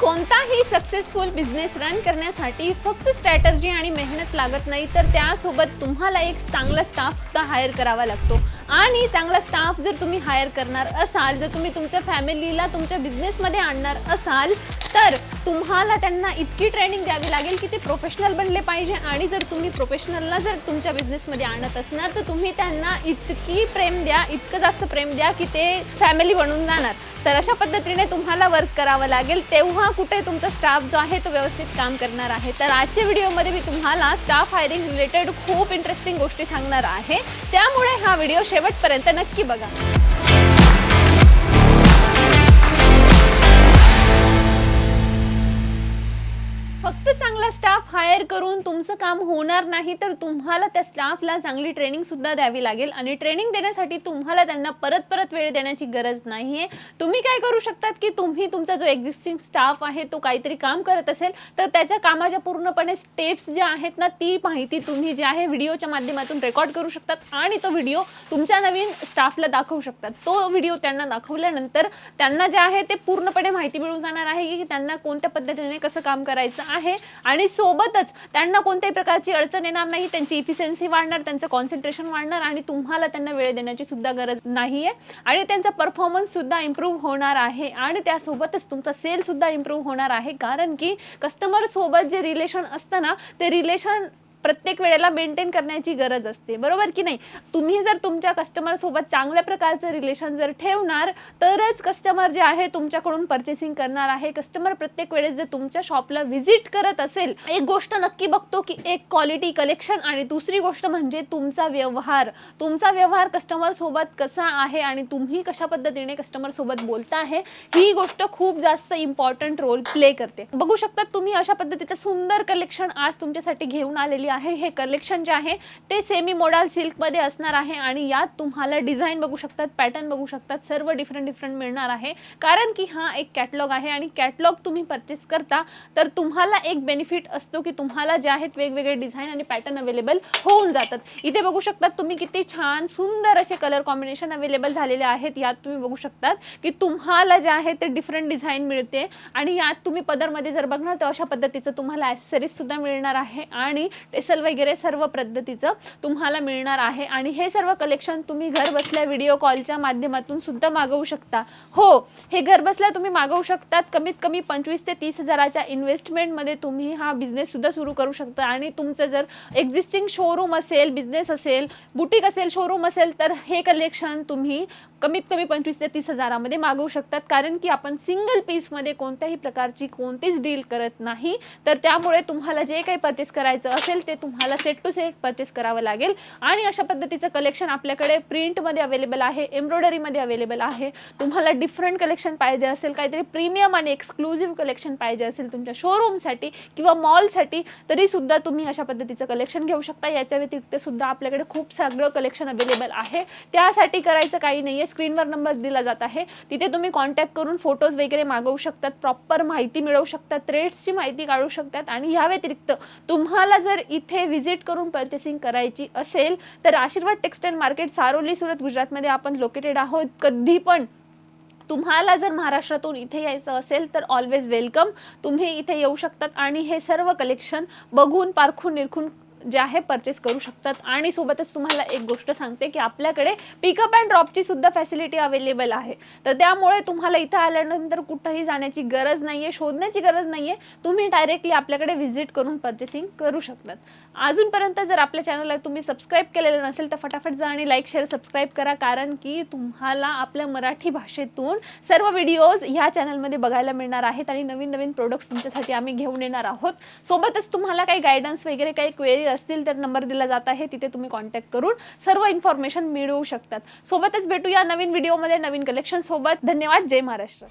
कोणताही successful business run करण्यासाठी फक्त स्ट्रॅटर्जी आणि मेहनत लागत नाही तर त्यासोबत तुम्हाला एक चांगला स्टाफसुद्धा हायर करावा लागतो. आणि चांगला स्टाफ जर तुम्ही हायर करणार असाल जर तुम्ही तुमच्या फॅमिलीला तुमच्या बिझनेसमध्ये आणणार असाल तर तुम्हाला त्यांना इतकी ट्रेनिंग द्यावी लागेल की ते प्रोफेशनल बनले पाहिजे. आणि जर तुम्ही प्रोफेशनलला जर तुमच्या बिझनेसमध्ये आणत असणार तर तुम्ही त्यांना इतकी प्रेम द्या इतकं जास्त प्रेम द्या की ते फॅमिली बनून जाणार. तर अशा पद्धतीने तुम्हाला वर्क करावं लागेल. तेव्हा कुठे तुमचा स्टाफ जो आहे तो व्यवस्थित काम करणार आहे. तर आजच्या व्हिडिओमध्ये मी तुम्हाला स्टाफ हायरिंग रिलेटेड खूप इंटरेस्टिंग गोष्टी सांगणार आहे. त्यामुळे हा व्हिडिओ शेवटपर्यंत नक्की बघा. स्टाफ हायर करून तुमचं काम होणार नाही तर तुम्हाला त्या स्टाफला चांगली ट्रेनिंग सुद्धा द्यावी लागेल. आणि ट्रेनिंग देण्यासाठी तुम्हाला त्यांना परत परत वेळ देण्याची गरज नाही आहे तुम्ही काय करू शकतात की तुम्ही तुमचा जो एक्झिस्टिंग स्टाफ आहे तो काहीतरी काम करत असेल तर त्याच्या कामाच्या पूर्णपणे स्टेप्स ज्या आहेत ना ती माहिती तुम्ही जी आहे व्हिडिओच्या माध्यमातून रेकॉर्ड करू शकतात. आणि तो व्हिडिओ तुमच्या नवीन स्टाफला दाखवू शकतात. तो व्हिडिओ त्यांना दाखवल्यानंतर त्यांना जे आहे ते पूर्णपणे माहिती मिळून जाणार आहे की त्यांना कोणत्या पद्धतीने कसं काम करायचं आहे. आणि सोबतच त्यांना कोणत्याही प्रकारची अडचण येणार नाही त्यांची इफिशियन्सी वाढणार त्यांचं कॉन्सन्ट्रेशन वाढणार आणि तुम्हाला त्यांना वेळ देण्याची सुद्धा गरज नाही आहे आणि त्यांचा परफॉर्मन्स सुद्धा इम्प्रूव्ह होणार आहे आणि त्यासोबतच तुमचा सेल सुद्धा इम्प्रूव्ह होणार आहे. कारण की कस्टमर सोबत जे रिलेशन असतं ना ते रिलेशन प्रत्येक वेळेला मेंटेन करण्याची गरज असते. बरोबर की नाही? तुम्ही जर तुमच्या कस्टमर सोबत चांगल्या प्रकारचं रिलेशन जर ठेवणार तरच कस्टमर जे आहे तुमच्याकडून परचेसिंग करणार आहे. कस्टमर प्रत्येक वेळेस जर तुमच्या शॉपला व्हिजिट करत असेल एक गोष्ट नक्की बघतो की एक क्वालिटी कलेक्शन आणि दुसरी गोष्ट म्हणजे तुमचा व्यवहार. तुमचा व्यवहार कस्टमर सोबत कसा आहे आणि तुम्ही कशा पद्धतीने कस्टमर सोबत बोलता आहे ही गोष्ट खूप जास्त इम्पॉर्टंट रोल प्ले करते. बघू शकता तुम्ही अशा पद्धतीचं सुंदर कलेक्शन आज तुमच्यासाठी घेऊन आलेली आहे हे कलेक्शन जे आहे ते सेमी मोडाल सिल्कमध्ये असणार आहे आणि यात तुम्हाला डिझाईन बघू शकतात पॅटर्न बघू शकतात सर्व डिफरंट डिफरंट मिळणार आहे. कारण की हा एक कॅटलॉग आहे आणि कॅटलॉग तुम्ही परचेस करता तर तुम्हाला एक बेनिफिट असतो की तुम्हाला जे आहेत वेगवेगळे डिझाईन आणि पॅटर्न अवेलेबल होऊन जातात. इथे बघू शकतात तुम्ही किती छान सुंदर असे कलर कॉम्बिनेशन अवेलेबल झालेले आहेत. यात तुम्ही बघू शकतात की तुम्हाला जे आहे ते डिफरंट डिझाईन मिळते आणि यात तुम्ही पदरमध्ये जर बघणार तर अशा पद्धतीचं तुम्हाला ॲसेसरीज सुद्धा मिळणार आहे आणि एसल वगैरे सर्व पद्धतीचं तुम्हाला मिळणार आहे. आणि हे सर्व कलेक्शन तुम्ही घर बसल्या व्हिडिओ कॉलच्या माध्यमातून सुद्धा मागवू शकता. हो हे घर बसल्या तुम्ही मागवू शकतात. कमीत कमी पंचवीस ते तीस हजाराच्या इन्व्हेस्टमेंटमध्ये तुम्ही हा बिझनेस सुद्धा सुरू करू शकता. आणि तुमचं जर एक्झिस्टिंग शोरूम असेल बिझनेस असेल बुटीक असेल शोरूम असेल तर हे कलेक्शन तुम्ही कमीत कमी पंचवीस ते तीस हजारामध्ये मागवू शकतात. कारण की आपण सिंगल पीसमध्ये कोणत्याही प्रकारची कोणतीच डील करत नाही. तर त्यामुळे तुम्हाला जे काही परचेस करायचं असेल ते तुम्हाला सेट टू सेट परचेस करावं लागेल. आणि अशा पद्धतीचं कलेक्शन आपल्याकडे प्रिंटमध्ये अवेलेबल आहे एम्ब्रॉयडरीमध्ये अवेलेबल आहे. तुम्हाला डिफरंट कलेक्शन पाहिजे असेल काहीतरी प्रीमियम आणि एक्सक्लुझिव्ह कलेक्शन पाहिजे असेल तुमच्या शोरूमसाठी किंवा मॉलसाठी तरी सुद्धा तुम्ही अशा पद्धतीचं कलेक्शन घेऊ शकता. याच्या व्यतिरिक्त सुद्धा आपल्याकडे खूप सगळं कलेक्शन अवेलेबल आहे. त्यासाठी करायचं काही नाही आहे स्क्रीनवर नंबर दिला जात आहे. तिथे तुम्ही कॉन्टॅक्ट करून फोटोज वगैरे मागवू शकतात. प्रॉपर माहिती मिळवू शकतात. रेट्सची माहिती काढू शकतात. आणि या व्यतिरिक्त तुम्हाला जर इथे व्हिजिट करून परचेसिंग करायची असेल तर आशीर्वाद टेक्सटाईल मार्केट सारोली सुरत गुजरातमध्ये आपण लोकेटेड आहोत. कधी पण तुम्हाला जर महाराष्ट्रातून इथे यायचं असेल तर ऑलवेज वेलकम तुम्ही इथे येऊ शकतात. आणि हे सर्व कलेक्शन बघून पारखून निरखून जे आहे परचेस करू शकतात. आणि सोबतच तुम्हाला एक गोष्ट सांगते की आपल्याकडे पिकअप अँड ड्रॉपची सुद्धा फॅसिलिटी अवेलेबल आहे. तर त्यामुळे तुम्हाला इथं आल्यानंतर कुठंही जाण्याची गरज नाही आहे शोधण्याची गरज नाही आहे तुम्ही डायरेक्टली आपल्याकडे व्हिजिट करून परचेसिंग करू शकतात. अजूनपर्यंत जर आपल्या चॅनलला तुम्ही सबस्क्राईब केलेलं नसेल तर फटाफट जा आणि लाईक शेअर सबस्क्राईब करा. कारण की तुम्हाला आपल्या मराठी भाषेतून सर्व व्हिडिओज ह्या चॅनलमध्ये बघायला मिळणार आहेत. आणि नवीन नवीन प्रोडक्ट्स तुमच्यासाठी आम्ही घेऊन येणार आहोत. सोबतच तुम्हाला काही गायडन्स वगैरे काही क्वेरी असतील तर नंबर दिला जात आहे तिथे तुम्ही कॉन्टॅक्ट करून सर्व इन्फॉर्मेशन मिळवू शकतात. सोबतच भेटू या नवीन व्हिडिओमध्ये नवीन कलेक्शन सोबत. धन्यवाद. जय महाराष्ट्र.